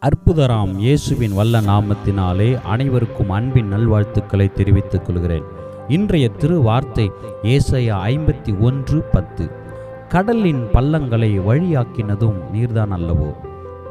அற்புதராம் இயேசுவின் வல்ல நாமத்தினாலே அனைவருக்கும் அன்பின் நல்வாழ்த்துக்களை தெரிவித்துக் கொள்கிறேன். இன்றைய திருவார்த்தை ஏசையா ஐம்பத்தி ஒன்று பத்து. கடலின் பள்ளங்களை வழியாக்கினதும் நீர்தான் அல்லவோ?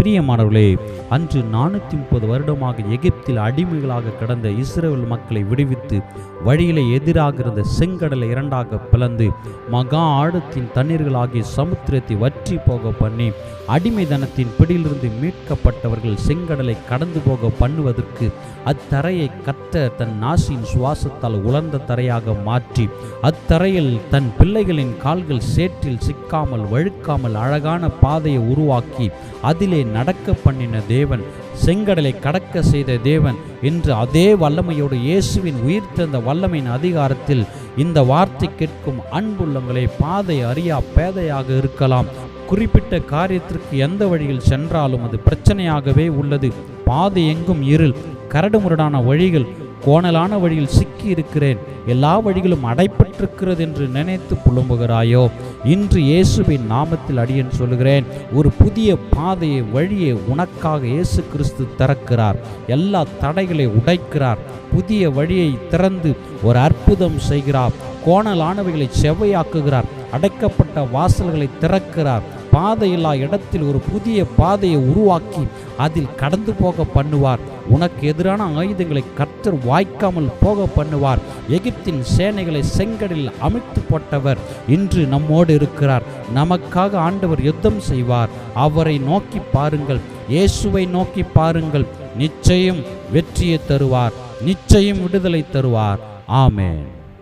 பிரியமானவர்களே அன்று நானூற்றி முப்பது வருடமாக எகிப்தில் அடிமைகளாக கிடந்த இஸ்ரேல் மக்களை விடுவித்து வழியிலே எதிராக இருந்த செங்கடலை இரண்டாக பிளந்து மகா ஆழத்தின் தண்ணீர்களாகிய சமுத்திரத்தை வற்றி போக பண்ணி அடிமைதனத்தின் பிடியிலிருந்து மீட்கப்பட்டவர்கள் செங்கடலை கடந்து போக பண்ணுவதற்கு அத்தரையை கத்த தன் நாசியின் சுவாசத்தால் உலர்ந்த தரையாக மாற்றி அத்தரையில் தன் பிள்ளைகளின் கால்கள் சேற்றில் சிக்காமல் வழுக்காமல் அழகான பாதையை உருவாக்கி அதிலே நடக்க பண்ணின தேவன் செங்கடலை கடக்க செய்த தேவன் என்று அதே வல்லமையோடு இயேசுவின் உயிர்த்தெழுந்த வல்லமையின் அதிகாரத்தில் இந்த வார்த்தை கேட்கும் அன்புள்ளங்களை பாதை அறியா பேதையாக இருக்கலாம். குறிப்பிட்ட காரியத்திற்கு எந்த வழியில் சென்றாலும் அது பிரச்சனையாகவே உள்ளது. பாதை எங்கும் இருள் கரடுமுரடான வழிகள் கோணலான வழியில் சிக்கி இருக்கிறேன் எல்லா வழிகளும் அடைப்பட்டிருக்கிறது என்று நினைத்து புலம்புகிறாயோ? இன்று இயேசுவின் நாமத்தில் அடியன் சொல்கிறேன் ஒரு புதிய பாதையை வழியை உனக்காக இயேசு கிறிஸ்து திறக்கிறார். எல்லா தடைகளை உடைக்கிறார். புதிய வழியை திறந்து ஒரு அற்புதம் செய்கிறார். கோணலானவைகளை செவ்வையாக்குகிறார். அடைக்கப்பட்ட வாசல்களை திறக்கிறார். பாதையில்லா இடத்தில் ஒரு புதிய பாதையை உருவாக்கி அதில் கடந்து போக பண்ணுவார். உனக்கு எதிரான ஆயுதங்களை கர்த்தர் வாய்க்காமல் போக பண்ணுவார். எகிப்தின் சேனைகளை செங்கடலில் அமைத்து போட்டவர் இன்று நம்மோடு இருக்கிறார். நமக்காக ஆண்டவர் யுத்தம் செய்வார். அவரை நோக்கி பாருங்கள். இயேசுவை நோக்கி பாருங்கள். நிச்சயம் வெற்றியை தருவார். நிச்சயம் விடுதலை தருவார். ஆமேன்.